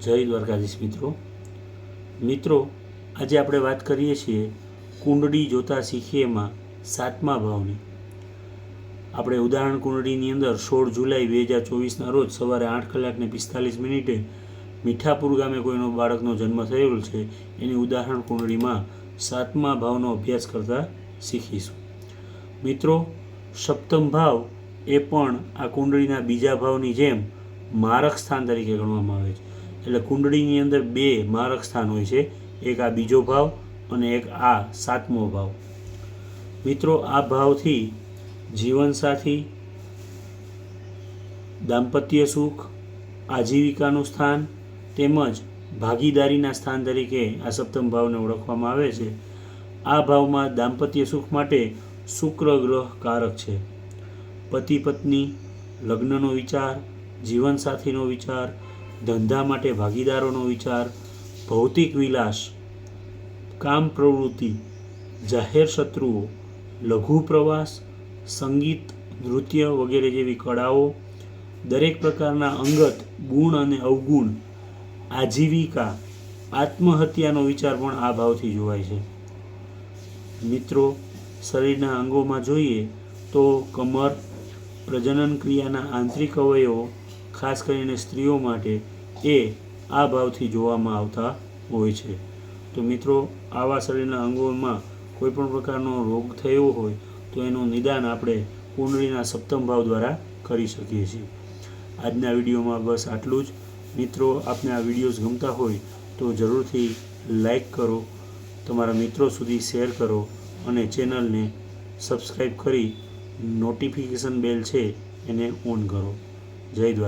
જય દ્વારકાધીશ મિત્રો. મિત્રો, આજે આપણે વાત કરીએ છીએ કુંડળી જોતા શીખીએમાં સાતમા ભાવની. આપણે ઉદાહરણ કુંડળીની અંદર સોળ જુલાઈ બે હજાર ચોવીસના રોજ સવારે આઠ કલાકને પિસ્તાલીસ મિનિટે મીઠાપુર ગામે કોઈનો બાળકનો જન્મ થયેલો છે, એની ઉદાહરણ કુંડળીમાં સાતમા ભાવનો અભ્યાસ કરતાં શીખીશું. મિત્રો, સપ્તમ ભાવ એ પણ આ કુંડળીના બીજા ભાવની જેમ મારક સ્થાન તરીકે ગણવામાં આવે છે. એટલે કુંડળીની અંદર બે મારક સ્થાન હોય છે. એક આ બીજો ભાવ અને એક આ સાતમો ભાવ. મિત્રો, આ ભાવથી જીવનસાથી દાંપત્ય સુખ, આજીવિકાનું સ્થાન તેમજ ભાગીદારીના સ્થાન તરીકે આ સપ્તમ ભાવને ઓળખવામાં આવે છે. આ ભાવમાં દાંપત્ય સુખ માટે શુક્ર ગ્રહ કારક છે. પતિ પત્ની, લગ્નનો વિચાર જીવનસાથીનો વિચાર ધંધા માટે ભાગીદારોનો વિચાર, ભૌતિક વિલાસ, કામ પ્રવૃત્તિ, જાહેર શત્રુઓ, લઘુ પ્રવાસ, સંગીત, નૃત્ય વગેરે જેવી કળાઓ, દરેક પ્રકારના અંગત, ગુણ અને અવગુણ, આજીવિકા, આત્મહત્યાનો વિચાર પણ આ ભાવથી જોવાય છે. મિત્રો, શરીરના અંગોમાં જોઈએ તો કમર, પ્રજનન ક્રિયાના આંતરિક અવયવો ખાસ કરીને સ્ત્રીઓ માટે એ આ ભાવથી જોવામાં આવતા હોય છે. તો મિત્રો, આવા શરીરના અંગોમાં કોઈ પણ પ્રકારનો રોગ થયો હોય, તો એનું નિદાન આપણે કુંડળીના સપ્તમ ભાવ દ્વારા કરી શકીએ છીએ. આજના વિડીયોમાં બસ આટલું જ. મિત્રો, આપને આ વિડીયોઝ ગમતા હોય, તો જરૂરથી લાઈક કરો, તમારા મિત્રો સુધી શેર કરો અને ચેનલને સબસ્ક્રાઈબ કરી નોટિફિકેશન બેલ છે એને ઓન કરો. જય દ્વારકા.